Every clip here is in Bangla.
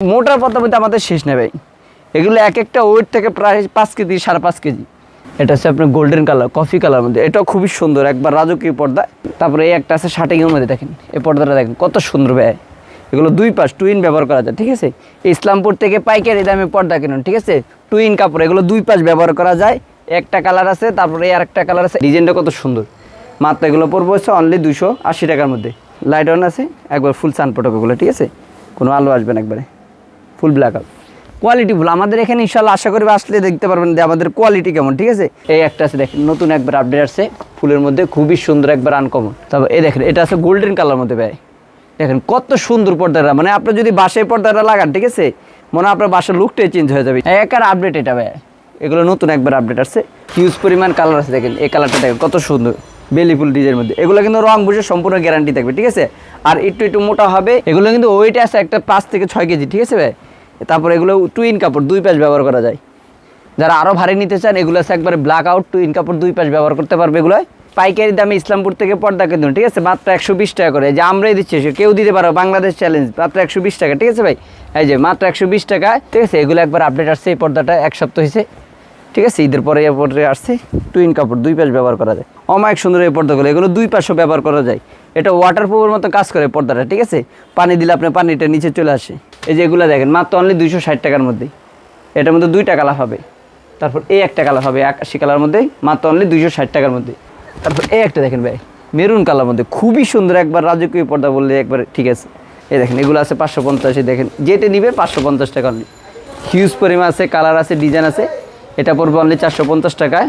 মোটার পর্দা মধ্যে আমাদের শেষ নেই ভাই। এগুলো এক একটা ওয়েট থেকে প্রায় পাঁচ কেজি, সাড়ে পাঁচ কেজি। এটা হচ্ছে আপনার গোল্ডেন কালার কফি কালার মধ্যে। এটাও খুবই সুন্দর, একবার রাজকীয় পর্দা। তারপরে এই একটা আছে শার্টিংয়ের মধ্যে, দেখেন। এই পর্দাটা দেখেন, কত সুন্দর ব্যয় এগুলো দুই পাশ টুইন ব্যবহার করা যায়, ঠিক আছে? ইসলামপুর থেকে পাইকারি দামে পর্দা কিনুন, ঠিক আছে? টুইন কাপড়, এগুলো দুই পাশ ব্যবহার করা যায়। একটা কালার আছে, তারপরে এই আরেকটা কালার আছে। ডিজাইনটা কত সুন্দর। মাত্র এগুলো পড়ব হচ্ছে অনলি দুশো আশি টাকার মধ্যে। লাইট অন আছে, একবার ফুল সানপটক এগুলো ঠিক আছে? কোনো আলো আসবে না একবারে। Full black out quality full আমাদের এখানে ইনশাল্লাহ আশা করি আসলে দেখতে পারবেন যে আমাদের কোয়ালিটি কেমন, ঠিক আছে? এই একটা আছে দেখেন, নতুন একবার আপডেট আসছে। ফুলের মধ্যে খুবই সুন্দর একবার আনকমন তারপর এই দেখেন, এটা আছে গোল্ডেন কালার মধ্যে ব্যয় দেখেন, কত সুন্দর পর্দাটা। মানে আপনি যদি বাসে পর্দাটা লাগান, ঠিক আছে? মনে হয় আপনার বাসার লুকটাই চেঞ্জ হয়ে যাবে। একার আপডেট এটা ব্যয় এগুলো নতুন একবার আপডেট আসছে। হিউজ পরিমাণ কালার আছে দেখেন, এই কালারটা দেখেন, কত সুন্দর। বেলি ফুল ডিজাইনের মধ্যে। এগুলো কিন্তু রং বুঝে সম্পূর্ণ গ্যারান্টি থাকবে, ঠিক আছে? আর একটু একটু মোটা হবে। এগুলো কিন্তু ওয়েট আছে একটা পাঁচ থেকে ছয় কেজি, ঠিক আছে ভাই? তারপর এগুলো টুইন কাপড়, দুই পাশ ব্যবহার করা যায়। যারা আরও ভারী নিতে চান, এগুলো আছে একবারে ব্ল্যাক আউট টুইন কাপড়, দুই পাশ ব্যবহার করতে পারবে এগুলো। পাইকারি দামে ইসলামপুর থেকে পর্দা কিনুন ঠিক আছে? মাত্র একশো বিশ টাকা করে। যে আমরাই দিচ্ছি কেউ দিতে পারো, বাংলাদেশ চ্যালেঞ্জ মাত্র একশো বিশ টাকা, ঠিক আছে ভাই? এই যে মাত্র একশো বিশ টাকা, ঠিক আছে? এগুলো একবার আপডেট আসছে, এই পর্দাটা এক সপ্তাহ হয়েছে, ঠিক আছে? ঈদের পরে এর পরে আসছে টুইন কাপড়, দুই পাশ ব্যবহার করা যায়। অমায়িক সুন্দর এই পর্দাগুলো, এগুলো দুই পাশও ব্যবহার করা যায়। এটা ওয়াটার প্রুফের মতো কাজ করে পর্দাটা, ঠিক আছে? পানি দিলে আপনার পানিটা নিচে চলে আসে। এই যে এগুলো দেখেন, মাত্র অনলি দুইশো ষাট টাকার মধ্যে। এটার মধ্যে দুইটা কালার হবে। তারপর এই একটা কালার হবে, আকাশি কালার মধ্যে, মাত্র অনলি দুইশো ষাট টাকার মধ্যে। তারপর এই একটা দেখেন ভাই মেরুন কালার মধ্যে। খুবই সুন্দর একবার রাজকীয় পর্দা বললে একবার, ঠিক আছে? এই দেখেন, এগুলো আছে পাঁচশো পঞ্চাশে দেখেন, যেটা নিবে পাঁচশো পঞ্চাশ টাকা অনলি হিউজ পরিমাণ আছে কালার আছে ডিজাইন আছে। এটা পড়বে অনলি চারশো পঞ্চাশ টাকায়।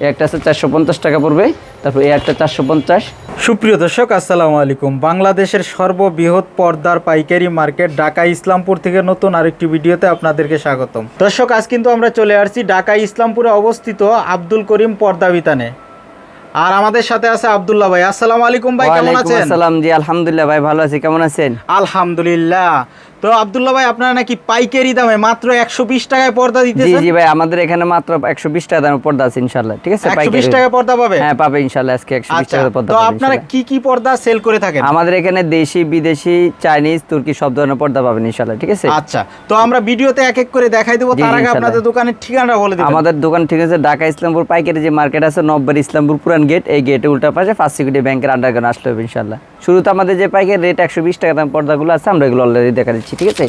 একটা আছে চারশো পঞ্চাশ টাকা পড়বে তারপর এই একটা চারশো পঞ্চাশ। সুপ্রিয় দর্শক আসসালামু আলাইকুম। বাংলাদেশের সর্ববৃহৎ পর্দার পাইকারি মার্কেট ঢাকা ইসলামপুর থেকে নতুন আরেকটি ভিডিওতে আপনাদেরকে স্বাগতম। দর্শক আজ কিন্তু আমরা চলে আসছি ঢাকা ইসলামপুরে অবস্থিত আব্দুল করিম পর্দা বিতানে। আর আমাদের সাথে আছে আব্দুল্লাহ ভাই। আসসালামু আলাইকুম ভাই কেমন আছেন? আসসালাম জি আলহামদুলিল্লাহ ভাই ভালো আছি। কেমন আছেন? আলহামদুলিল্লাহ। তো আব্দুল্লাহ ভাই আপনারা নাকি পাইকারি দামে মাত্র একশো বিশ টাকায় পর্দা জি দিতেছেন? জি ভাই আমাদের এখানে মাত্র একশো বিশ টাকা দামের পর্দা আছে ইনশাল্লাহ ঠিক আছে? পাইকারি। টাকায় পর্দা পাবে হ্যাঁ পাবে ইনশাল্লাহ আজকে একশো বিশ আচ্ছা টাকা পর্দা তো আপনারা কি কি পর্দা সেল করে থাকেন? আমাদের এখানে দেশি বিদেশি চাইনিজ তুর্কি সব ধরনের পর্দা পাবেন ইনশাল্লাহ ঠিক আছে? আচ্ছা তো আমরা ভিডিওতে এক এক করে দেখাই দেবো তার আগে আপনাদের দোকানের ঠিকানা বলে দেবেন। আমাদের দোকান ঠিক আছে ঢাকা ইসলামপুর পাইকারি যে মার্কেট আছে নব্বর ইসলামপুর পুরান গেট এই গেটে উল্টা পাশে ফার্স্ট সিকিউরিটি ব্যাংকের আন্ডারগ্রাউন্ড আসলে হবে ইনশাল্লাহ শুরুতে আমাদের যে পাইকারি রেট একশো বিশ টাকা দাম পর্দাগুলো আছে আমরা এগুলো অলরেডি দেখা দিচ্ছি ঠিক আছে?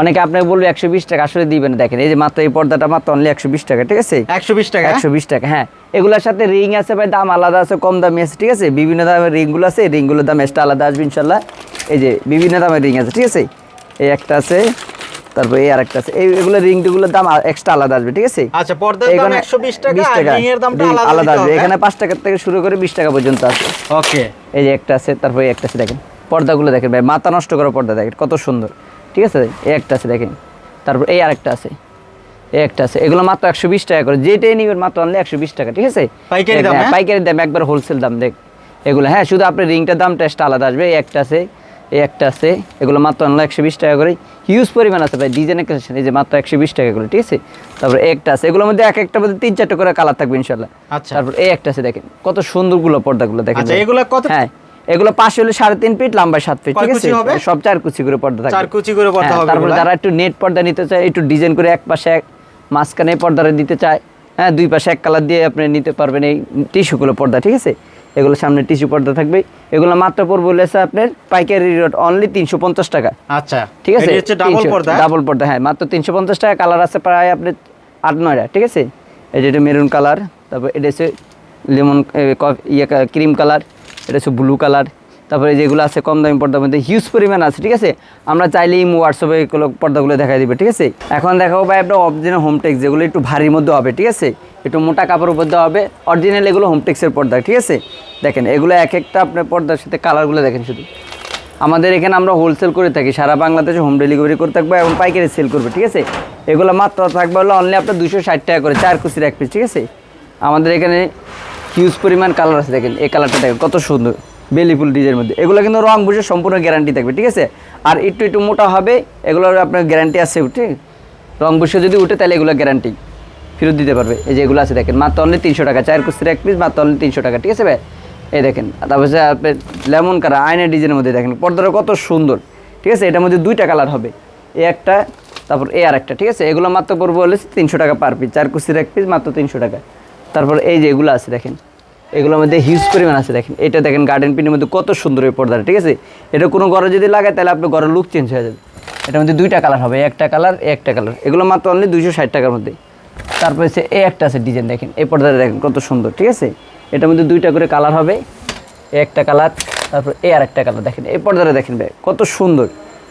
অনেকে আপনাকে বলবে একশো বিশ টাকা আসলে দিবেন দেখেন এই যে মাত্র এই পর্দাটা মাত্র অনলি একশো বিশ টাকা ঠিক আছে? একশো বিশ টাকা। একশো বিশ টাকা হ্যাঁ। এগুলোর সাথে রিং আছে ভাই দাম আলাদা আছে কম দামি আছে ঠিক আছে? বিভিন্ন দামের রিংগুলো আছে রিংগুলোর দাম এক্সট্রা আলাদা আসবে ইনশাল্লাহ। এই যে বিভিন্ন দামের রিং আছে ঠিক আছে? এই একটা আছে তারপর এই আরেকটা আছে। এই এগুলো রিং টিগুলোর দাম এক্সট্রা আলাদা আসবে ঠিক আছে? আচ্ছা পর্দার দাম এখানে একশো বিশ টাকা আর রিং এর দামটা আলাদা আলাদা আসবে। এখানে পাঁচ টাকা থেকে শুরু করে বিশ টাকা পর্যন্ত আছে ওকে। এই যে একটা আছে তারপর এই একটা আছে দেখেন। পর্দাগুলো দেখেন ভাই মাথা নষ্ট করা পর্দা দেখেন কত সুন্দর। ঠিক আছে? এই একটা আছে দেখেন। তারপর এই আরেকটা আছে। এই একটা আছে। এগুলো মাত্র একশো বিশ টাকা করে। যেটাই নিবেন মাত্র একশো বিশ টাকা ঠিক আছে? পাইকারি দাম, হ্যাঁ, হ্যাঁ? পাইকারি দাম একবার হোলসেল দাম দেখ। এগুলো হ্যাঁ শুধু আপনার রিংটার দামটা এক্সট্রা আলাদা আসবে। এই একটা আছে। এই একটা আছে এগুলো মাত্র অনলি একশো বিশ টাকা করে। হিউজ পরিমাণ আছে ভাই ডিজাইনের কালেকশন এই যে মাত্র একশো বিশ টাকা করে ঠিক আছে? তারপর একটা আছে এগুলোর মধ্যে এক একটা মধ্যে তিন চারটে করে কালার থাকবে ইনশাল্লাহ আচ্ছা। তারপর এই একটা আছে দেখেন কত সুন্দরগুলো পর্দাগুলো দেখেন আচ্ছা, এগুলো কত- হ্যাঁ এগুলো পাশে হলে সাড়ে তিন ফিট লম্বা সাত ফিট ঠিক আছে? সব চার কুচি করে পর্দা থাকবে। চার কুচি করে পর্দা হ্যাঁ, হবে তারপর যারা একটু নেট পর্দা নিতে চায় একটু ডিজাইন করে এক পাশে এক মাঝখানে পর্দাটা দিতে চায় হ্যাঁ দুই পাশে এক কালার দিয়ে আপনি নিতে পারবেন এই টিস্যুগুলো পর্দা ঠিক আছে? এগুলো সামনে টিস্যু পর্দা থাকবে। এগুলো মাত্র পড়বে লেসা আপনার পাইকারি রেট অনলি তিনশো পঞ্চাশ টাকা। আচ্ছা ঠিক আছে? ডাবল পর্দা? ডাবল পর্দা হ্যাঁ মাত্র তিনশো পঞ্চাশ টাকা। কালার আছে প্রায় আপনি আট নয়টা ঠিক আছে? এটা যে এটা মেরুন কালার তারপর এটা হচ্ছে লেমন ইয়ে ক্রিম কালার এটা হচ্ছে ব্লু কালার তারপরে যেগুলো আছে কম দামি পর্দার মধ্যে হিউজ পরিমাণ আছে, ঠিক আছে? আমরা চাইলেই হোয়াটসঅ্যাপে এগুলো পর্দাগুলো দেখাই দিবে, ঠিক আছে? এখন দেখাবো ভাই, আপনার অরিজিনাল হোমটেক্স যেগুলো একটু ভারীর মধ্যে হবে, ঠিক আছে? একটু মোটা কাপড়ের মধ্যে হবে অরিজিনাল এগুলো হোমটেক্সের পর্দা, ঠিক আছে? দেখেন, এগুলো এক একটা আপনার পর্দার সাথে কালারগুলো দেখেন শুধু। আমাদের এখানে আমরা হোলসেল করে থাকি, সারা বাংলাদেশে হোম ডেলিভারি করে থাকব এবং পাইকারি সেল করবে, ঠিক আছে? এগুলো মাত্র থাকবে হলো অনলি আপনার দুশো ষাট টাকা করে, চার কুচির এক পিস ঠিক আছে? আমাদের এখানে হিউজ পরিমাণ কালার আছে, দেখেন, এই কালারটা দেখেন, কত সুন্দর। বেলি ফুল ডিজাইনের মধ্যে। এগুলো কিন্তু রং বুঝে সম্পূর্ণ গ্যারান্টি থাকবে, ঠিক আছে? আর একটু একটু মোটা হবে, এগুলোর আপনার গ্যারান্টি আছে ঠিক রং বুঝে যদি উঠে, তাহলে এগুলো গ্যারান্টি ফেরত দিতে পারবে। এই যে এগুলো আছে, দেখেন, মাত্র অনলি তিনশো টাকা, চার কুচির এক পিস মাত্র অনলি তিনশো টাকা, ঠিক আছে ভাই? এই দেখেন, তারপর আপনার লেমন কালার আয়নের ডিজাইনের মধ্যে দেখেন, পর্দাটা কত সুন্দর, ঠিক আছে? এটার মধ্যে দুইটা কালার হবে, এ একটা, তারপর এ আর একটা ঠিক আছে? এগুলো মাত্র পড়ব হলে তিনশো টাকা পার পিস চার কুচির এক পিস মাত্র তিনশো টাকা। তারপর এই যে এগুলো আছে, দেখেন এগুলোর মধ্যে হিউজ পরিমাণ আছে, দেখেন। এটা দেখেন গার্ডেন পিনের মধ্যে কত সুন্দর এই পর্দাটা, ঠিক আছে? এটা কোনো ঘরে যদি লাগায়, তাহলে আপনার ঘরের লুক চেঞ্জ হয়ে যাবে। এটার মধ্যে দুইটা কালার হবে, একটা কালার একটা কালার এগুলো মাত্র অনলি দুইশো ষাট টাকার মধ্যে। তারপরে সে এ একটা আছে ডিজাইন দেখেন। এই পর্দাটা দেখেন কত সুন্দর, ঠিক আছে? এটার মধ্যে দুইটা করে কালার হবে এই একটা কালার তারপর এ আর একটা কালার দেখেন। এই পর্দাটা দেখেন ভাই, কত সুন্দর।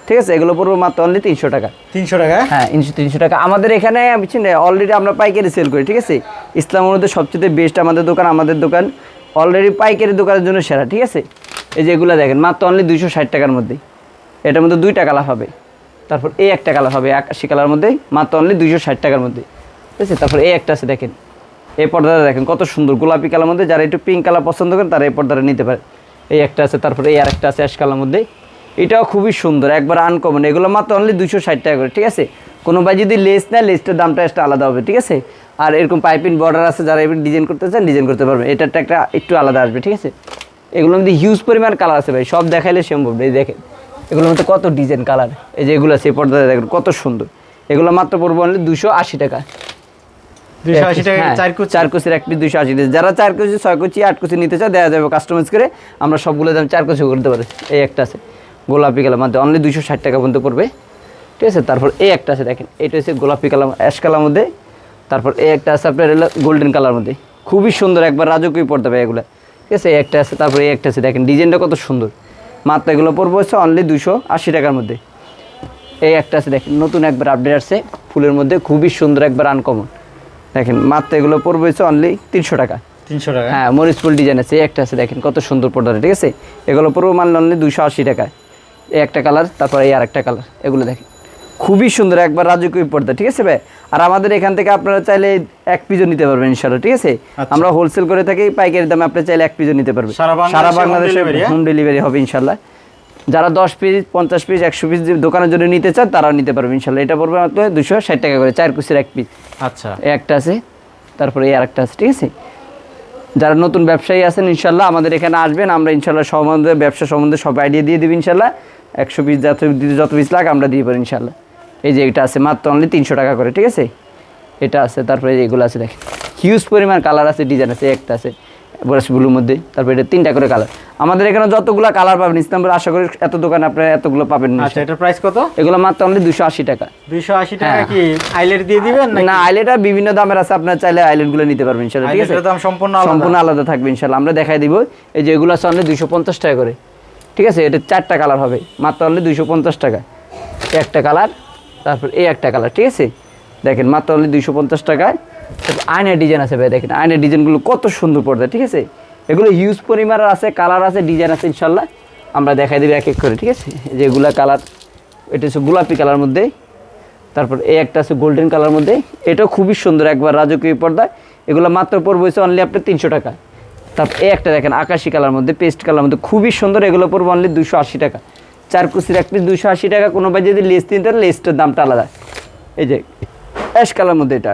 ঠিক আছে এগুলো পড়ব মাত্র অনলি তিনশো টাকা। তিনশো টাকা? হ্যাঁ তিনশো টাকা। আমাদের এখানে অলরেডি আমরা পাইকারি সেল করি ঠিক আছে? ইসলামের মধ্যে সবচেয়ে বেস্ট আমাদের দোকান আমাদের দোকান অলরেডি পাইকারি দোকানের জন্য সেরা ঠিক আছে? এই যে এগুলো দেখেন মাত্র অনলি দুইশো ষাট টাকার মধ্যে। এটার মধ্যে দুইটা কালার হবে। তারপর এই একটা কালার হবে আকাশি কালার মধ্যে মাত্র অনলি দুইশো ষাট টাকার মধ্যে। ঠিক আছে? তারপর এই একটা আছে দেখেন। এই পর্দাটা দেখেন কত সুন্দর গোলাপি কালার মধ্যে যারা একটু পিঙ্ক কালার পছন্দ করেন তারা এই পর্দাটা নিতে পারে। এই একটা আছে তারপরে এই আরেকটা আছে অ্যাশ কালার মধ্যে। এটাও খুবই সুন্দর একবার আনকমন এগুলো মাত্র অনলি দুশো ষাট টাকা করে ঠিক আছে? কোনো ভাই যদি লেস নেয় লেসটার দামটা একটা আলাদা হবে ঠিক আছে? আর এরকম পাইপিং বর্ডার আছে যারা এবার ডিজাইন করতে চান ডিজাইন করতে পারবে। এটারটা একটা একটু আলাদা আসবে ঠিক আছে? এগুলোর মধ্যে হিউজ পরিমাণ কালার আছে ভাই সব দেখাইলে সম্ভব নেই দেখেন। এগুলোর মধ্যে কত ডিজাইন কালার এই যে এগুলো আছে এই পর্দাতে দেখেন কত সুন্দর। এগুলো মাত্র পড়ব অনলি দুশো আশি টাকা। হ্যাঁ, চার কুচি। চার কুচির এক পিস দুইশো আশি টাকা। যারা চার কুচি ছয় কুচি আট কুচি নিতে চায় দেওয়া যাবে কাস্টমাইজ করে। আমরা সবগুলো দাম চার কুচি করতে পারি এই একটা আছে। গোলাপি কালার মধ্যে অনলি দুইশো ষাট টাকা পর্যন্ত পড়বে। ঠিক আছে? তারপর এই একটা আছে দেখেন এটা হচ্ছে গোলাপি কালার অ্যাশ কালার মধ্যে। তারপর এই একটা আছে আপনার হলো গোল্ডেন কালার মধ্যে। খুবই সুন্দর একবার রাজকীয় পড়তে পারে এগুলো। ঠিক আছে? এই একটা আছে তারপর এই একটা আছে দেখেন ডিজাইনটা কত সুন্দর। মাত্র এগুলো পড়ব হচ্ছে অনলি দুশো আশি টাকার মধ্যে। এই একটা আছে দেখেন নতুন একবার আপডেট আসছে। ফুলের মধ্যে খুবই সুন্দর একবার আনকমন দেখেন মাত্র এগুলো পড়বে হচ্ছে অনলি তিনশো টাকা। তিনশো টাকা? হ্যাঁ মরিচ ফুল ডিজাইন আছে এই একটা আছে দেখেন কত সুন্দর পর্দাটা ঠিক আছে? এগুলো পড়বে মানলে অনলি দুশো আশি টাকা এই একটা কালার তারপর এই আর একটা কালার এগুলো দেখেন। খুবই সুন্দর একবার রাজকীয় পর্দা ঠিক আছে ভাই? আর আমাদের এখান থেকে আপনারা চাইলে এক পিজও নিতে পারবেন ইনশাল্লাহ ঠিক আছে? আচ্ছা। আমরা হোলসেল করে থাকি পাইকারি দামে আপনি চাইলে এক পিজও নিতে পারবেন। সারা বাংলাদেশে হ্যাঁ? হোম ডেলিভারি হবে ইনশাল্লাহ যারা দশ পিস পঞ্চাশ পিস একশো পিস দোকানের জন্য নিতে চান তারাও নিতে পারবে ইনশাল্লাহ এটা পড়বে মাত্র দুশো ষাট টাকা করে চার কুচির এক পিস আচ্ছা। একটা আছে তারপরে এই আরেকটা আছে ঠিক আছে? যারা নতুন ব্যবসায়ী আছেন, ইনশাল্লাহ আমাদের এখানে আসবেন। আমরা ইনশাল্লাহ সম্বন্ধে, ব্যবসা সম্বন্ধে সব আইডিয়া দিয়ে দেবো ইনশাল্লাহ। একশো পিস যত যত পিস লাখ, আমরা দিয়ে পারি ইনশাল্লাহ। এই যে এটা আছে মাত্র অনলি তিনশো টাকা করে, ঠিক আছে? এটা আছে, তারপরে এগুলো আছে, দেখেন। হিউজ পরিমাণ কালার আছে ডিজাইন আছে, একটা আছে। ব্রাশ ব্লুর মধ্যে তারপরে এটা তিনটা করে কালার আমাদের এখানে যতগুলো কালার পাবেন ইসলামপুর আশা করি এত দোকানে আপনারা এতগুলো পাবেন না। আচ্ছা এটার প্রাইস কত? এগুলো মাত্র দুশো আশি টাকা। দুইশো আশি টাকা হ্যাঁ। কি আইলেট দিয়ে দিবেন নাকি? না আইলেটা বিভিন্ন দামের আছে আপনার চাইলে আইল্যান্ডগুলো নিতে পারবেন ইনশাল্লাহ ঠিক আছে? দাম সম্পূর্ণ আলাদা। সম্পূর্ণ আলাদা থাকবে ইনশাল্লাহ আমরা দেখাই দিব এই যে এগুলো আছে দুইশো পঞ্চাশ টাকা করে। ঠিক আছে? এটা চারটা কালার হবে মাত্র দুইশো পঞ্চাশ টাকা। একটা কালার তারপর এই একটা কালার ঠিক আছে? দেখেন মাত্র দুইশো পঞ্চাশ টাকায় তারপর আয়নের ডিজাইন আছে ভাই, দেখেন, আয়নের ডিজাইনগুলো কত সুন্দর পড়বে ঠিক আছে? এগুলো হিউজ পরিমাণের আছে কালার আছে ডিজাইন আছে ইনশাল্লাহ আমরা দেখাই দিব এক এক করে, ঠিক আছে? এই যে এগুলা কালার এটা হচ্ছে গোলাপি কালার মধ্যে। তারপর এই একটা আছে গোল্ডেন কালার মধ্যে। এটাও খুবই সুন্দর, একবার রাজকীয় পর্দা। এগুলো মাত্র পড়বে হচ্ছে অনলি আপনার তিনশো টাকা। তারপর এই একটা দেখেন, আকাশি কালার মধ্যে পেস্ট কালার মধ্যে, খুবই সুন্দর। এগুলো পড়বে অনলি দুশো আশি টাকা। চার কুচির এক পিস দুশো আশি টাকা। কোনো যদি লেস তিনটা লেসটার দামটা আলাদা। এই যে অ্যাশ কালার মধ্যে এটা।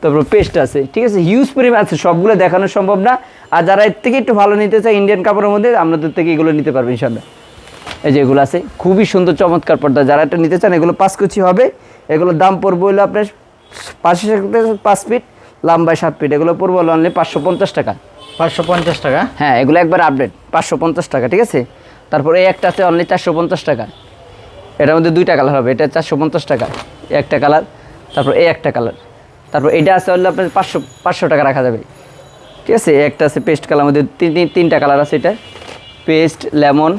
তারপর পেস্ট আছে। ঠিক আছে? হিউজ পরিমাণ আছে সবগুলো দেখানো সম্ভব না। আর যারা এর থেকে একটু ভালো নিতে চায় ইন্ডিয়ান কাপড়ের মধ্যে আপনাদের থেকে এগুলো নিতে পারবেন ইনশাল্লাহ এই যে এগুলো আছে খুবই সুন্দর চমৎকার পর্দা। যারা এটা নিতে চান এগুলো পাঁচ কুচি হবে। এগুলোর দাম পড়বে হলো আপনার পাঁচশো পাঁচ ফিট লম্বায় সাত ফিট। এগুলো পড়বে হলো অনলি পাঁচশো পঞ্চাশ টাকা। পাঁচশো পঞ্চাশ টাকা? হ্যাঁ এগুলো একবার আপডেট পাঁচশো পঞ্চাশ টাকা ঠিক আছে? তারপরে এই একটা আছে অনলি চারশো পঞ্চাশ টাকা। এটার মধ্যে দুইটা কালার হবে এটা চারশো পঞ্চাশ টাকা একটা কালার তারপর এই একটা কালার তারপর এটা আছে হলে আপনার পাঁচশো পাঁচশো টাকা রাখা যাবে। ঠিক আছে? একটা আছে পেস্ট কালার মধ্যে তিন, তিন- তিনটা কালার আছে এটা। পেস্ট লেমন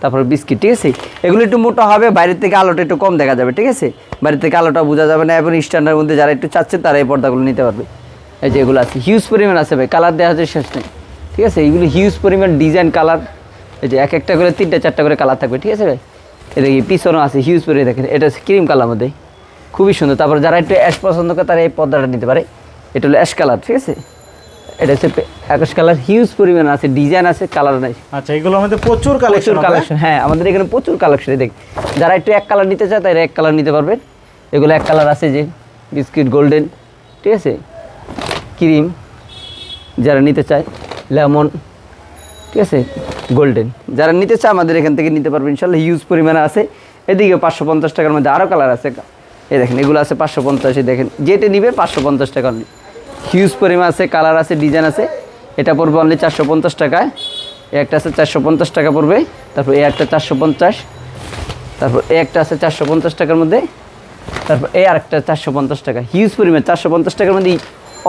তারপর বিস্কিট ঠিক আছে? এগুলো একটু মোটা হবে, বাইরের থেকে আলোটা একটু কম দেখা যাবে, ঠিক আছে? বাইরের থেকে আলোটা বোঝা যাবে না, এবং স্ট্যান্ডার্ড মধ্যে যারা একটু চাচ্ছে তারা এই পর্দাগুলো নিতে পারবে। এই যে এগুলো আছে হিউজ পরিমাণ আছে ভাই কালার দেওয়া হচ্ছে শেষ নেই। ঠিক আছে? এইগুলো হিউজ পরিমাণ ডিজাইন কালার এই যে এক একটা করে, তিনটা, চারটা করে কালার থাকবে, ঠিক আছে ভাই? এটা কি পিছনও আছে হিউজ পরিমাণ, দেখেন, এটা ক্রিম কালার মধ্যে। খুবই সুন্দর। তারপর যারা একটু অ্যাশ পছন্দ করে তারা এই পর্দাটা নিতে পারে। এটা হলো অ্যাশ কালার ঠিক আছে? এটা হচ্ছে আকাশ কালার হিউজ পরিমাণ আছে ডিজাইন আছে কালার নাই। আচ্ছা এগুলো আমাদের প্রচুর কালেকশন কালেকশন হ্যাঁ আমাদের এখানে প্রচুর কালেকশন দেখ যারা একটু এক কালার নিতে চায় তারা এক কালার নিতে পারবেন এগুলো এক কালার আছে যে বিস্কিট গোল্ডেন ঠিক আছে? ক্রিম যারা নিতে চায় লেমন ঠিক আছে? গোল্ডেন যারা নিতে চায় আমাদের এখান থেকে নিতে পারবেন ইনশাল্লাহ হিউজ পরিমাণে আছে। এদিকে পাঁচশো পঞ্চাশ টাকার মধ্যে আরও কালার আছে। এই দেখেন, এগুলো আছে পাঁচশো পঞ্চাশে দেখেন, যেটা নিবে পাঁচশো পঞ্চাশ টাকা অনলি হিউজ পরিমাণ আছে কালার আছে ডিজাইন আছে, এটা পড়বে অনলি চারশো পঞ্চাশ টাকায়। একটা আছে চারশো পঞ্চাশ টাকা পড়বে, তারপর এই একটা চারশো পঞ্চাশ, তারপর এই একটা আছে চারশো পঞ্চাশ টাকার মধ্যে, তারপর এই আরেকটা চারশো পঞ্চাশ টাকা। হিউজ পরিমাণ, চারশো পঞ্চাশ টাকার মধ্যে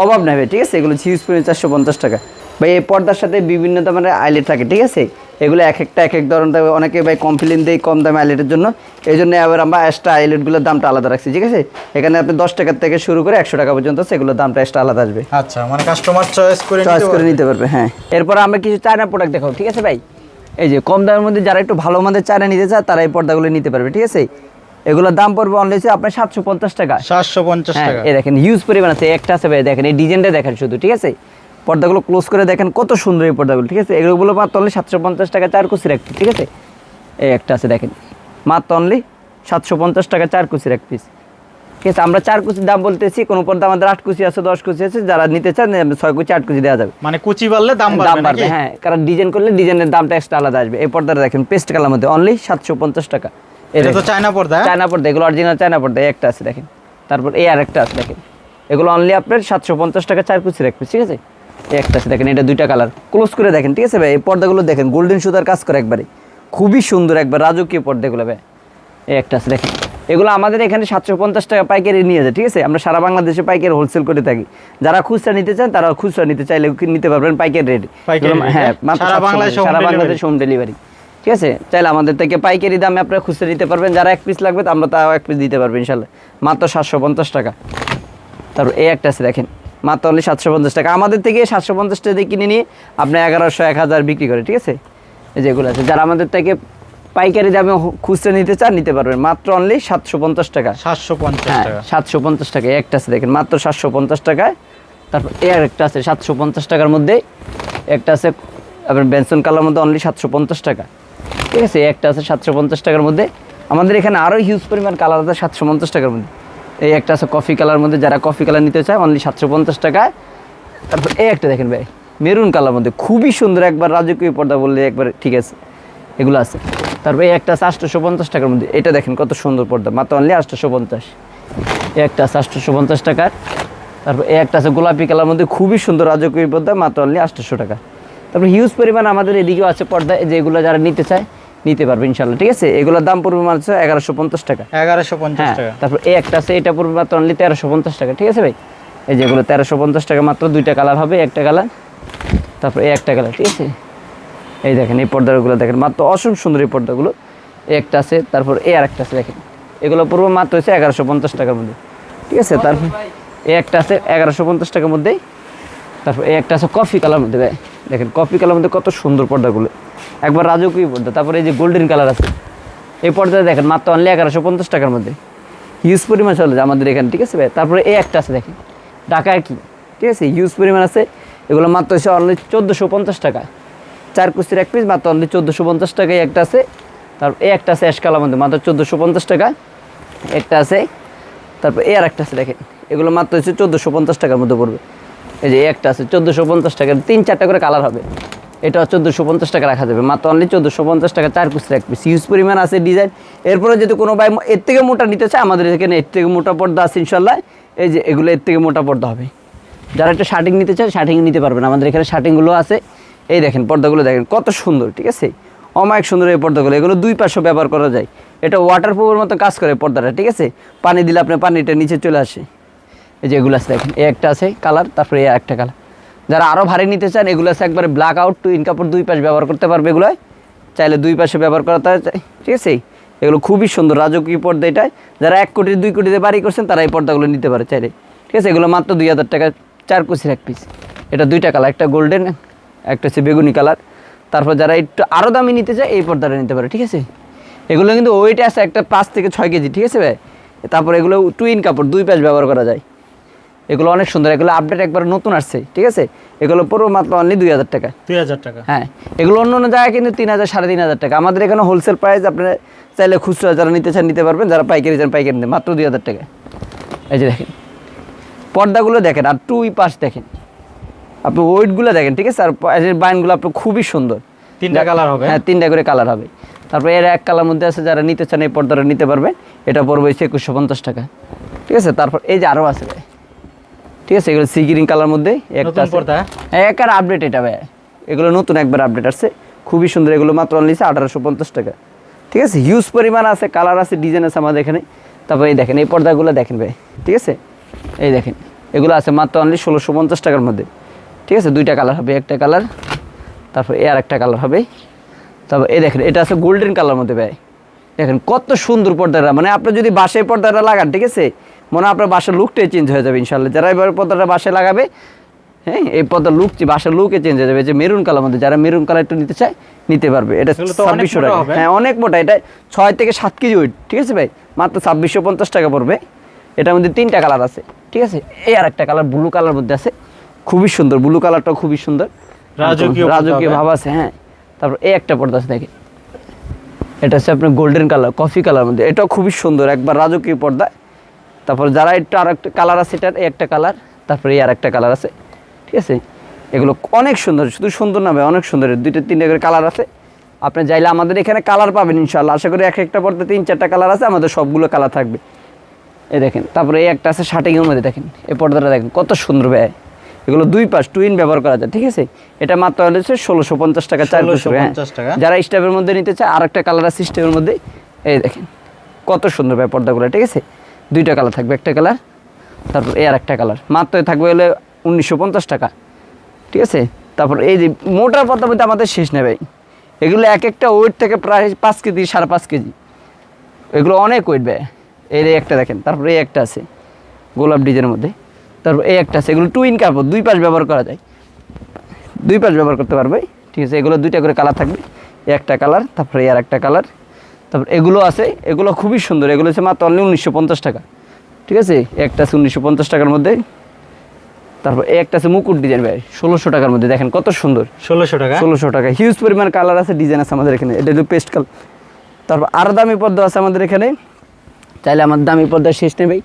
অভাব নেবে ঠিক আছে? এগুলো হিউজ পরিমাণ, চারশো পঞ্চাশ টাকা। বা এই পর্দার সাথে বিভিন্ন ধরনের আইলেট থাকে, ঠিক আছে? এগুলো এক একটা এক এক ধরনের দামে অনেকে ভাই কমপ্লেন দেয় কম দামে আইলেটের জন্য। এই জন্য আবার আমরা এক্সট্রা আইলেটগুলোর দামটা আলাদা রাখছি ঠিক আছে? এখানে আপনি দশ টাকার থেকে শুরু করে একশো টাকা পর্যন্ত সেগুলোর দামটা এক্সট্রা আলাদা আসবে। আচ্ছা মানে কাস্টমার চয়েস করে চয়েস করে নিতে পারবে হ্যাঁ। এরপর আমরা কিছু চায়না প্রোডাক্ট দেখাবো ঠিক আছে ভাই? এই যে কম দামের মধ্যে যারা একটু ভালো মানের চায়না নিতে চায় তারা এই পর্দাগুলো নিতে পারবে ঠিক আছে? এগুলোর দাম পড়বে অনলি আপনার সাতশো পঞ্চাশ টাকা। সাতশো পঞ্চাশ হ্যাঁ টাকা। এই দেখেন হিউজ পরিমাণ আছে একটা আছে ভাই দেখেন এই ডিজাইনটা দেখেন শুধু ঠিক আছে? পর্দাগুলো ক্লোজ করে দেখেন কত সুন্দর এই পর্দাগুলো ঠিক আছে? এগুলো মাত্র অনলি সাতশো পঞ্চাশ টাকা চার কুচির এক পিস ঠিক আছে? এই একটা আছে দেখেন। মাত্র অনলি সাতশো পঞ্চাশ টাকা চার কুচির এক পিস ঠিক আছে? আমরা চার কুচির দাম বলতেছি কোনো পর্দা আমাদের আট কুচি আছে দশ কুচি আছে যারা নিতে চান ছয় কুচি আট কুচি দেওয়া যাবে। মানে কুচি বাড়লে দাম দাম বাড়বে হ্যাঁ কারণ ডিজাইন করলে ডিজাইনের দামটা এক্সট্রা আলাদা আসবে। এই পর্দাটা দেখেন পেস্ট কালার মধ্যে অনলি সাতশো পঞ্চাশ টাকা। এটা তো চায়না পর্দা হ্যাঁ? চায়না পর্দা এগুলো অরিজিনাল চায়না পর্দা একটা আছে দেখেন। তারপর এই আর একটা আছে দেখেন। এগুলো অনলি আপনার সাতশো পঞ্চাশ টাকা চার কুচি রাখবে ঠিক আছে? একটা আছে দেখেন এটা দুইটা কালার ক্লোজ করে দেখেন ঠিক আছে ভাই? এই পর্দাগুলো দেখেন গোল্ডেন সুতার কাজ করে একবারে। খুবই সুন্দর একবার রাজকীয় পর্দাগুলো ভাই। এই একটা আছে দেখেন। এগুলো আমাদের এখানে সাতশো পঞ্চাশ টাকা পাইকারি নিয়ে যায় ঠিক আছে? আমরা সারা বাংলাদেশে পাইকারি হোলসেল করে থাকি। যারা খুচরা নিতে চান তারা খুচরা নিতে চাইলে নিতে পারবেন পাইকারি রেট হ্যাঁ হ্যাঁ? সারা 700 বাংলাদেশে। হোম ডেলিভারি ঠিক আছে? চাইলে আমাদের থেকে পাইকারি দামে আপনারা খুচরা নিতে পারবেন। যারা এক পিস লাগবে তো আমরা তাও এক পিস দিতে পারব ইনশাল্লাহ মাত্র সাতশো পঞ্চাশ টাকা। তারপর এই একটা আছে দেখেন। মাত্র অনলি সাতশো পঞ্চাশ টাকা আমাদের থেকে সাতশো পঞ্চাশ টাকা দিয়ে কিনে নিয়ে আপনি এগারোশো এক হাজার বিক্রি করে ঠিক আছে এই যেগুলো আছে যারা আমাদের থেকে পাইকারি দামে খুচরা নিতে চান নিতে পারবেন মাত্র অনলি সাতশো পঞ্চাশ টাকা সাতশো পঞ্চাশ হ্যাঁ টাকা সাতশো পঞ্চাশ টাকা একটা আছে দেখেন মাত্র সাতশো পঞ্চাশ টাকায় তারপর এই আর একটা আছে সাতশো পঞ্চাশ টাকার মধ্যে একটা আছে আপনার বেনসন কালার মধ্যে অনলি সাতশো পঞ্চাশ টাকা ঠিক আছে একটা আছে সাতশো পঞ্চাশ টাকার মধ্যে আমাদের এখানে আরও হিউজ পরিমাণ কালার আছে সাতশো পঞ্চাশ টাকার মধ্যে এই একটা আছে কফি কালার মধ্যে, যারা কফি কালার নিতে চায় অনলি সাতশো পঞ্চাশ টাকায়। তারপর এই একটা দেখেন ভাই মেরুন কালার মধ্যে। খুবই সুন্দর একবার রাজকীয় পর্দা বললে একবার, ঠিক আছে, এগুলো আছে। তারপর এই একটা আছে আটশোশো পঞ্চাশ টাকার মধ্যে। এটা দেখেন কত সুন্দর পর্দা, মাত্র অনলি আটশোশো পঞ্চাশ। একটা আছে আটশোশো পঞ্চাশ টাকার। তারপর এই একটা আছে গোলাপি কালার মধ্যে খুবই সুন্দর রাজকীয় পর্দা, মাত্র অনলি আটশোশো টাকা। তারপর হিউজ পরিমাণ আমাদের এদিকেও আছে পর্দা যেগুলো যারা নিতে চায় নিতে পারবে ইনশাল্লাহ ঠিক আছে? এগুলোর দাম পড়বে মাত্র এগারোশো পঞ্চাশ টাকা। এগারোশো পঞ্চাশ হ্যাঁ টাকা। তারপর এই একটা আছে এটা পড়বে মাত্র অনলি তেরোশো পঞ্চাশ টাকা ঠিক আছে ভাই? এই যেগুলো তেরোশো পঞ্চাশ টাকা মাত্র দুইটা কালার হবে একটা কালার তারপর এই একটা কালার ঠিক আছে? এই দেখেন এই পর্দাগুলো দেখেন মাত্র অসম সুন্দর এই পর্দাগুলো। এই একটা আছে তারপর এই আর একটা আছে দেখেন। এগুলো পূর্ব মাত্র হচ্ছে এগারোশো পঞ্চাশ টাকার মধ্যে ঠিক আছে? তারপর এই একটা আছে এগারোশো পঞ্চাশ টাকার মধ্যেই তারপর এই একটা আছে কফি কালার মধ্যে ভাই দেখেন, কফি কালার মধ্যে কত সুন্দর পর্দাগুলো। একবার রাজকীয় পর্দা, তারপরে এই যে গোল্ডেন কালার আছে। এই পর্দাটা দেখেন, মাত্র অনলি এগারোশো পঞ্চাশ টাকার মধ্যে। হিউজ পরিমাণ চলে আমাদের এখানে, ঠিক আছে ভাই? তারপরে এই একটা আছে, দেখেন ঢাকায় কি ঠিক আছে? হিউজ পরিমাণ আছে। এগুলো মাত্র হচ্ছে অনলি চোদ্দোশো পঞ্চাশ টাকা। চার কুচির এক পিস মাত্র অনলি চোদ্দোশো পঞ্চাশ টাকায় একটা আছে। তারপর এই একটা আছে অ্যাশকালার মধ্যে, মাত্র চোদ্দোশো পঞ্চাশ টাকা। একটা আছে, তারপর এ আর একটা আছে, দেখেন। এগুলো মাত্র হচ্ছে চোদ্দোশো পঞ্চাশ টাকার মধ্যে পড়বে। এই যে একটা আছে, চোদ্দোশো পঞ্চাশ টাকার, তিন চারটা করে কালার হবে। এটা চোদ্দোশো পঞ্চাশ টাকা রাখা যাবে। মাত্র অনলি চোদ্দোশো পঞ্চাশ টাকা, চার কুচির এক পিস হিউজ পরিমাণ আছে ডিজাইন এরপরে যদি কোনো ভাই এর থেকে মোটা নিতে চায়, আমাদের এখানে এর থেকে মোটা পর্দা আছে ইনশাল্লাহ এই যে এগুলো এর থেকে মোটা পর্দা হবে। যারা একটা শার্টিং নিতে চায়, শার্টিং নিতে পারবেন। আমাদের এখানে শার্টিংগুলো আছে। এই দেখেন, পর্দাগুলো দেখেন, কত সুন্দর, ঠিক আছে? অমায়িক সুন্দর এই পর্দাগুলো। এগুলো দুই পাশও ব্যবহার করা যায়। এটা ওয়াটার প্রুফের মতো কাজ করে পর্দাটা, ঠিক আছে? পানি দিলে আপনার পানিটা নিচে চলে আসে। এই যে এগুলো আছে দেখেন এই একটা আছে কালার তারপরে এই একটা কালার যারা আরও ভারী নিতে চান, এগুলো আছে একবারে ব্ল্যাক আউট টু ইন কাপড় দুই পাশ ব্যবহার করতে পারবে এগুলোয় চাইলে দুই পাশে ব্যবহার করা ঠিক আছে? এগুলো খুবই সুন্দর, রাজকীয় পর্দা এটাই যারা এক কোটি দুই কোটিতে বাড়ি করছেন, তারা এই পর্দাগুলো নিতে পারে চাইলে। ঠিক আছে? এগুলো মাত্র দুই হাজার টাকা, চার কুচির এক পিস এটা দুইটা কালার একটা গোল্ডেন একটা হচ্ছে বেগুনি কালার তারপর যারা একটু আরও দামি নিতে চায়, এই পর্দাটা নিতে পারে, ঠিক আছে? এগুলো কিন্তু ওয়েট আছে একটা পাঁচ থেকে ছয় কেজি, ঠিক আছে ভাই? তারপর এগুলো টুইন কাপড়, দুই পাশ ব্যবহার করা যায়। এগুলো অনেক সুন্দর এগুলো আপডেট একবার নতুন আসছে ঠিক আছে? এগুলো পুরো মাত্র অনলি দুই হাজার টাকা। দুই হাজার টাকা। হ্যাঁ এগুলো অন্য অন্য জায়গায় কিন্তু তিন হাজার সাড়ে তিন হাজার টাকা। আমাদের এখানে হোলসেল প্রাইস আপনারা চাইলে খুচরা যারা নিতে চান নিতে পারবেন যারা পাইকারি চান পাইকারি নিতে মাত্র দুই হাজার টাকা। এই যে দেখেন পর্দাগুলো দেখেন আর টুই পাশ দেখেন। আপনি ওয়েটগুলো দেখেন ঠিক আছে? আর বাইনগুলো আপনার খুবই সুন্দর। তিনটা কালার হবে হ্যাঁ? তিনটা করে কালার হবে। তারপর এর এক কালার মধ্যে আছে যারা নিতে চান এই পর্দাটা নিতে পারবেন। এটা পড়বে হচ্ছে একুশশো পঞ্চাশ টাকা। ঠিক আছে? তারপর এই যে আরও আছে ভাই। ঠিক আছে এগুলো সি গ্রিন কালার মধ্যে একটা? হ্যাঁ একবার আপডেট এটা ভাই। এগুলো নতুন একবার আপডেট আসছে। খুবই সুন্দর এগুলো মাত্র নিচ্ছে আঠারোশো পঞ্চাশ টাকা। ঠিক আছে হিউজ পরিমাণ আছে কালার আছে ডিজাইন আছে আমাদের এখানে। তারপর এই দেখেন এই পর্দাগুলো দেখেন ভাই। ঠিক আছে? এই দেখেন এগুলো আছে মাত্র অনলি ষোলোশো পঞ্চাশ টাকার মধ্যে। ঠিক আছে দুইটা কালার হবে একটা কালার তারপর এ আর একটা কালার হবে। তারপর এই দেখেন এটা আছে গোল্ডেন কালার মধ্যে ভাই। দেখেন কত সুন্দর পর্দাটা। মানে আপনি যদি বাসায় পর্দাটা লাগান ঠিক আছে মনে হয় আপনার বাসার লুকটাই চেঞ্জ হয়ে যাবে ইনশাল্লাহ যারা এবার পর্দাটা বাসায় লাগাবে হ্যাঁ এই পর্দার লুক বাসার লুকে চেঞ্জ হয়ে যাবে। যে মেরুন কালার মধ্যে যারা মেরুন কালার একটু নিতে চায় নিতে পারবে। এটা ছাব্বিশশো টাকা। হ্যাঁ অনেক মোটা। এটা ছয় থেকে সাত কেজি ওয়েট ঠিক আছে ভাই? মাত্র ছাব্বিশশো পঞ্চাশ টাকা পড়বে। এটার মধ্যে তিনটা কালার আছে ঠিক আছে? এই আর একটা কালার ব্লু কালার মধ্যে আছে। খুবই সুন্দর ব্লু কালারটাও খুবই সুন্দর। রাজকীয় রাজকীয় ভাব আছে হ্যাঁ। তারপর এই একটা পর্দা আছে দেখেন। এটা হচ্ছে আপনার গোল্ডেন কালার কফি কালার মধ্যে। এটাও খুবই সুন্দর একবার রাজকীয় পর্দা। তারপর যারা একটু আর একটা কালার আছে এটার এই একটা কালার তারপরে এই আর একটা কালার আছে ঠিক আছে? এগুলো অনেক সুন্দর শুধু সুন্দর না ভাই অনেক সুন্দর দুইটা তিনটা করে কালার আছে। আপনি চাইলে আমাদের এখানে কালার পাবেন ইনশাল্লাহ আশা করি এক একটা পর্দা তিন চারটা কালার আছে আমাদের সবগুলো কালার থাকবে। এই দেখেন তারপরে এই একটা আছে শার্টিংয়ের মধ্যে দেখেন এই পর্দাটা দেখেন কত সুন্দর ব্যয় এগুলো দুই পাশ টুইন ব্যবহার করা যায় ঠিক আছে? এটা মাত্র হচ্ছে ষোলোশো পঞ্চাশ টাকা চার হ্যাঁ? 1650 টাকা। যারা স্টেপের মধ্যে নিতে চায় আর একটা কালার আছে স্টেপের মধ্যে এই দেখেন কত সুন্দর ভাই পর্দাগুলো ঠিক আছে? দুইটা কালার থাকবে, একটা কালার, তারপর এই আর একটা কালার। মাত্র থাকবে হলে উনিশশো পঞ্চাশ টাকা। ঠিক আছে? তারপর এই যে মোটার পর্দা মধ্যে আমাদের শেষ ভাই। এগুলো এক একটা ওয়েট থেকে প্রায় পাঁচ কেজি, সাড়ে পাঁচ কেজি। এগুলো অনেক ওয়েট ব্যয় এই একটা দেখেন, তারপরে এই একটা আছে, গোলাপ ডিজাইনের মধ্যে। তারপর এই একটা আছে, এগুলো টুইন কাপড় দুই পাশ ব্যবহার করা যায়। দুই পাশ ব্যবহার করতে পারবে, ঠিক আছে? এগুলো দুইটা করে কালার থাকবে, একটা কালার, তারপরে আর একটা কালার। তারপর এগুলো আছে এগুলো খুবই সুন্দর এগুলো হচ্ছে মাত্র অনলি উনিশশো পঞ্চাশ টাকা। ঠিক আছে? একটা আছে উনিশশো পঞ্চাশ টাকার মধ্যে। তারপর একটা আছে মুকুট ডিজাইন ভাই ষোলোশো টাকার মধ্যে দেখেন কত সুন্দর। ষোলোশো টাকা? ষোলোশো টাকা হিউজ পরিমাণ কালার আছে ডিজাইন আছে আমাদের এখানে এটা হলো পেস্ট কালার তারপর আর দামি পর্দা আছে আমাদের এখানে। চাইলে আমার দামি পর্দা শেষ নেবেই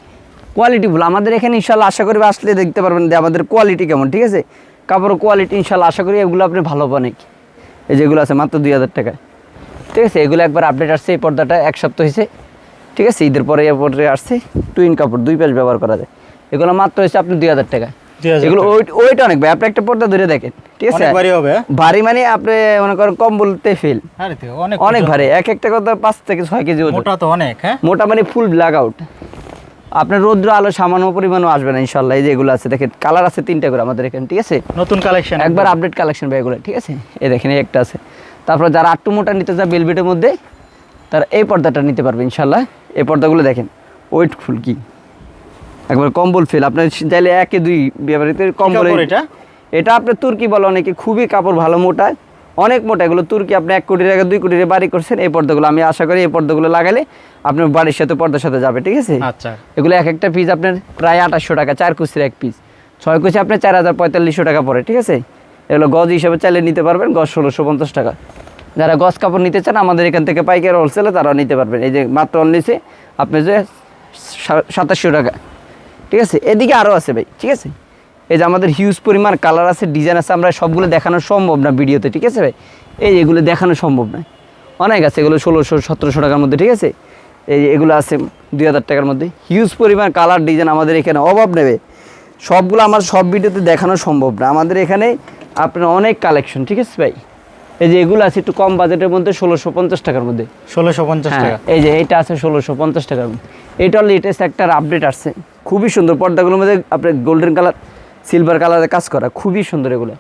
কোয়ালিটিফুল আমাদের এখানে ইনশাল্লাহ আশা করি আসলে দেখতে পারবেন যে আমাদের কোয়ালিটি কেমন ঠিক আছে? কাপড় কোয়ালিটি ইনশাল্লাহ আশা করি এগুলো আপনি ভালো পাবেন। এই যেগুলো আছে মাত্র দুই হাজার টাকা ঠিক আছে এগুলো একবার আপডেট আসছে এই পর্দাটা এক সপ্তাহ হয়েছে। ঠিক আছে ঈদের পরে এরপরে আসছে টুইন কাপড় দুই পাশ ব্যবহার করা যায়। এগুলো মাত্র হয়েছে আপনি দুই হাজার টাকা। এগুলো টাকা। ওয়েট ওয়েট অনেক ভাই আপনি একটা পর্দা ধরে দেখেন ঠিক আছে? ভারী হবে হ্যাঁ? ভারী মানে আপনি মনে করেন কম বলতে ফেল অনেক অনেক ভারী এক একটা কথা পাঁচ থেকে ছয় কেজি মোটা তো অনেক হ্যাঁ? মোটা মানে ফুল ব্ল্যাক আউট আপনার রৌদ্র আলো সামান্য পরিমাণও আসবে না ইনশাল্লাহ এই যে এগুলো আছে দেখেন কালার আছে তিনটা করে আমাদের এখানে ঠিক আছে? নতুন কালেকশন একবার আপডেট কালেকশন ভাই এগুলো ঠিক আছে? এই দেখেন এই একটা আছে। তারপর যারা আটটু মোটা নিতে চায় বেলবেটের মধ্যে তারা এই পর্দাটা নিতে পারবে ইনশাল্লাহ এই পর্দাগুলো দেখেন ওয়েট ফুল কি? একবার কম্বল ফিল আপনার চাইলে একে দুই বিয়েবাড়িতে কম্বল এটা? এটা আপনার তুর্কি বলে অনেকে খুবই কাপড় ভালো মোটা। অনেক মোটা এগুলো তুর্কি আপনি এক কোটি টাকা দুই কোটি টাকা বাড়ি করছেন এই পর্দাগুলো আমি আশা করি এই পর্দাগুলো লাগালে আপনার বাড়ির সাথে পর্দার সাথে যাবে ঠিক আছে? আচ্ছা। এগুলো এক একটা পিস আপনার প্রায় আঠাশশো টাকা চার কুচির এক পিস ছয় কুচি আপনার চার হাজার পঁয়তাল্লিশশো টাকা পড়ে ঠিক আছে? এগুলো গজ হিসাবে চাইলে নিতে পারবেন, গজ ষোলোশো পঞ্চাশ টাকা। যারা গজ কাপড় নিতে চান, আমাদের এখান থেকে পাইকারি হোলসেলে তারাও নিতে পারবেন। এই যে মাত্র নিচে, আপনি যে সাতাশশো টাকা। ঠিক আছে? এদিকে আরও আছে ভাই, ঠিক আছে? এই যে আমাদের হিউজ পরিমাণ কালার আছে ডিজাইন আছে, আমরা সবগুলো দেখানো সম্ভব না ভিডিওতে, ঠিক আছে ভাই? এই এগুলো দেখানো সম্ভব না। অনেক আছে এগুলো ষোলোশো, সতেরোশো টাকার মধ্যে, ঠিক আছে? এই এগুলো আছে দুই হাজার টাকার মধ্যে। হিউজ পরিমাণ কালার ডিজাইন আমাদের এখানে অভাব নেবে। সবগুলো আমার সব ভিডিওতে দেখানো সম্ভব না। আমাদের এখানে আপনার অনেক কালেকশন ঠিক আছে ভাই? এই যে এগুলো আছে একটু কম বাজেটের মধ্যে ষোলোশো পঞ্চাশ টাকার মধ্যে। ষোলোশো পঞ্চাশ হ্যাঁ, টাকা। এই যে এটা আছে ষোলোশো পঞ্চাশ টাকার মধ্যে। এটা লেটেস্ট একটা আপডেট আসছে। খুবই সুন্দর পর্দাগুলোর মধ্যে আপনার গোল্ডেন কালার সিলভার কালারে কাজ করা। খুবই সুন্দর এগুলো।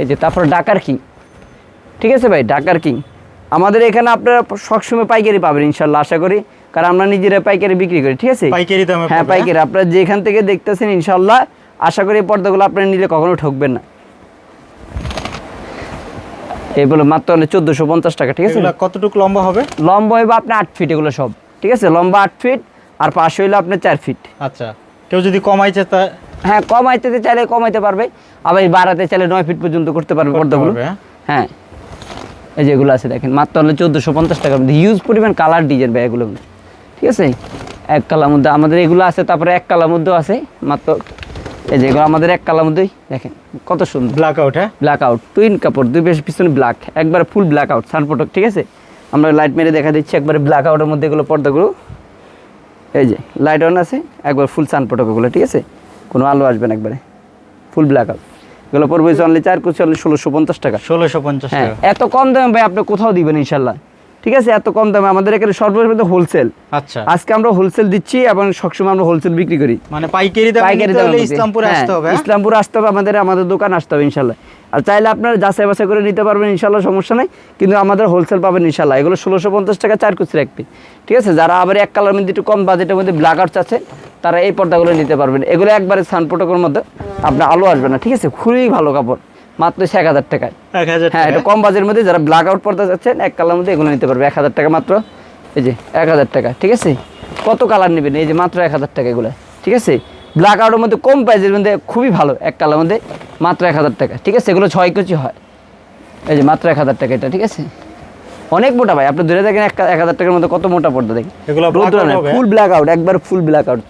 এই যে তারপর ডাকার কিং ঠিক আছে ভাই ডাকার কিং আমাদের এখানে আপনারা সবসময় পাইকারি পাবেন ইনশাল্লাহ আশা করি। কারণ আমরা নিজেরা পাইকারি বিক্রি করি ঠিক আছে? পাইকারি হ্যাঁ। পাইকারি। আপনারা যেখান থেকে দেখতেছেন ইনশাল্লাহ আশা করি এই পর্দাগুলো আপনারা নিলে কখনো ঠকবেন না। এই বলে মাত্র চোদ্দোশো পঞ্চাশ টাকা ঠিক আছে? কতটুকু লম্বা হবে? লম্বা হইব আপনার আট ফিট এগুলো সব ঠিক আছে? লম্বা আট ফিট আর পাশ হইল আপনার চার ফিট। আচ্ছা কেউ যদি কমাইছে তা হ্যাঁ কমাইতে চাইলে কমাইতে পারবে আবার বাড়াতে চাইলে নয় ফিট পর্যন্ত করতে পারবে পর্দাগুলো। হ্যাঁ? হ্যাঁ এই যেগুলো আছে দেখেন মাত্র হলে চোদ্দোশো পঞ্চাশ টাকার মধ্যে হিউজ পরিমাণ কালার ডিজাইন ভাই এগুলো। ঠিক আছে? এক কালার মধ্যে আমাদের এগুলো আছে তারপরে এক কালার মধ্যেও আছে মাত্র এই যে এগুলো আমাদের এক কালার মধ্যেই দেখেন কত সুন্দর। ব্ল্যাক আউট হ্যাঁ? ব্ল্যাক আউট টুইন কাপড় দুই বেশ পিছনে ব্ল্যাক একবার ফুল ব্ল্যাক আউট সানপোটক ঠিক আছে? আমরা লাইট মেরে দেখা দিচ্ছি একবারে ব্ল্যাক আউটের মধ্যে এগুলো পর্দাগুলো। এই যে লাইট অন আছে একবার ফুল সান পটকগুলো ঠিক আছে? কোনো আলো আসবে না একবারে ফুল ব্ল্যাক আউট এগুলো পড়বে অনলি চার কুচি অনলি ষোলোশো পঞ্চাশ টাকা। ষোলোশো পঞ্চাশ হ্যাঁ এত কম দামে ভাই আপনি কোথাও দিবেন ইনশাল্লাহ? ঠিক আছে এত কম দামে আমাদের এখানে সর্বনিম্ন হোলসেল আচ্ছা। আজকে আমরা হোলসেল দিচ্ছি এবং সবসময় আমরা হোলসেল বিক্রি করি। মানে পাইকারি দামে পাইকারি। ইসলামপুরে হ্যাঁ, আসতে হবে হ্যাঁ? ইসলামপুর আসতে হবে আমাদের আমাদের দোকান আসতে হবে ইনশাল্লাহ আর চাইলে আপনারা যাচাই বাছাই করে নিতে পারবেন ইনশাল্লাহ সমস্যা নেই। কিন্তু আমাদের হোলসেল পাবেন ইনশাল্লাহ এগুলো ষোলোশো পঞ্চাশ টাকা চার কুচি রাখবে ঠিক আছে যারা আবার এক কালার মধ্যে একটু কম বাজেটের মধ্যে ব্ল্যাক আউট আছে তারা এই পর্দাগুলো নিতে পারবেন। এগুলো একবারে সানপোটকের মধ্যে আপনার আলো আসবে না। ঠিক আছে খুবই ভালো কাপড়। মাত্র এক হাজার টাকায়। এক হাজার হ্যাঁ এটা কম বাজেটের মধ্যে যারা ব্ল্যাক আউট পর্দা চাচ্ছেন এক কালার মধ্যে এগুলো নিতে পারবে। এক হাজার টাকা মাত্র। এই যে এক হাজার টাকা ঠিক আছে? কত কালার নেবেন? এই যে মাত্র এক হাজার টাকা এগুলো ঠিক আছে? ব্ল্যাক আউটের মধ্যে কম প্রাইসের মধ্যে খুবই ভালো এক কালার মধ্যে মাত্র এক হাজার টাকা ঠিক আছে? এগুলো ছয় কেজি হয়। এই যে মাত্র এক হাজার টাকা এটা ঠিক আছে? অনেক মোটা ভাই আপনি ধরে দেখেন এক এক হাজার টাকার মধ্যে কত মোটা পর্দা দেখেন রোদ্র? ফুল ব্ল্যাক আউট একবার ফুল ব্ল্যাক আউট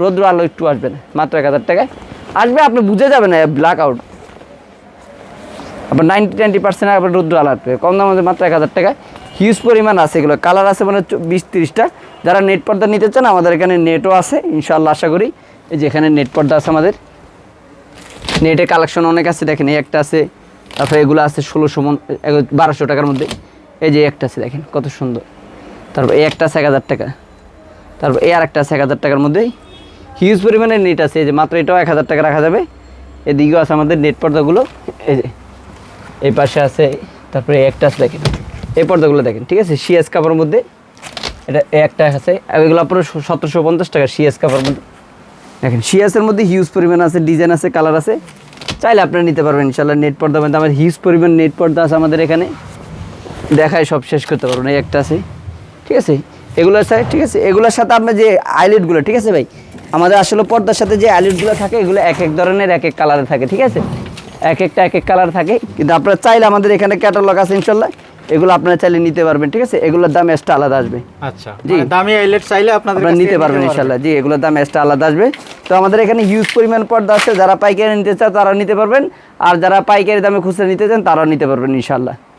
রোদ্র আলো একটু আসবে না মাত্র এক হাজার টাকায়। আসবে আপনি বুঝে যাবেন ব্ল্যাক আউট আপনার নাইনটি নাইনটি পার্সেন্ট আপনার রুদ্র আলার পেয়ে কম দাম মাত্র এক হাজার টাকা হিউজ পরিমাণ আছে এগুলো। কালার আছে মানে বিশ, তিরিশটা। যারা নেট পর্দা নিতে চান, আমাদের এখানে নেটও আছে ইনশাল্লাহ আশা করি। এই যে এখানে নেট পর্দা আছে আমাদের। নেটের কালেকশন অনেক আছে, দেখেন এই একটা আছে। তারপরে এগুলো আছে ষোলোশো মন বারোশো টাকার মধ্যে। এই যে একটা আছে, দেখেন কত সুন্দর। তারপর এই একটা আছে এক হাজার টাকা। তারপর এই আর একটা আছে এক হাজার টাকার মধ্যেই হিউজ পরিমাণে নেট আছে। এই যে মাত্র এটাও এক হাজার টাকা রাখা যাবে। এদিকেও আছে আমাদের নেট পর্দাগুলো। এই যে এই পাশে আছে, তারপরে একটা আছে দেখেন। এই পর্দাগুলো দেখেন, ঠিক আছে? সিএস কাপড়ের মধ্যে এটা একটা আছে এগুলো আপনার সতেরোশো পঞ্চাশ টাকা সিএস কাপড়ের মধ্যে। দেখেন সিএসের মধ্যে হিউজ পরিমাণ আছে ডিজাইন আছে কালার আছে। চাইলে আপনারা নিতে পারবেন ইনশাল্লাহ নেট পর্দা মধ্যে। আমার হিউজ পরিমাণ নেট পর্দা আছে আমাদের এখানে। দেখায় সব শেষ করতে পারবেন এই একটা আছে। ঠিক আছে? এগুলো আছে ঠিক আছে? এগুলোর সাথে আপনার যে আইলেটগুলো ঠিক আছে ভাই? আমাদের আসলে পর্দার সাথে যে আইলেটগুলো থাকে, এগুলো এক এক ধরনের, এক এক কালারে থাকে, ঠিক আছে? এক একটা এক এক কালার থাকে। কিন্তু আপনারা চাইলে আমাদের এখানে ক্যাটালগ আছে ইনশাল্লাহ। এগুলো আপনারা চাইলে নিতে পারবেন ঠিক আছে? এগুলোর দাম এক্সট্রা আলাদা আসবে। আচ্ছা জি। মানে দামি আইলেট চাইলে আপনারা নিতে পারবেন ইনশাল্লাহ। জি এগুলোর দাম এক্সট্রা আলাদা আসবে। তো আমাদের এখানে হিউজ পরিমাণ পর্দা আছে। যারা পাইকারি নিতে চান তারা নিতে পারবেন। আর যারা পাইকারি দামে খুচরা নিতে চান তারাও নিতে পারবেন ইনশাল্লাহ।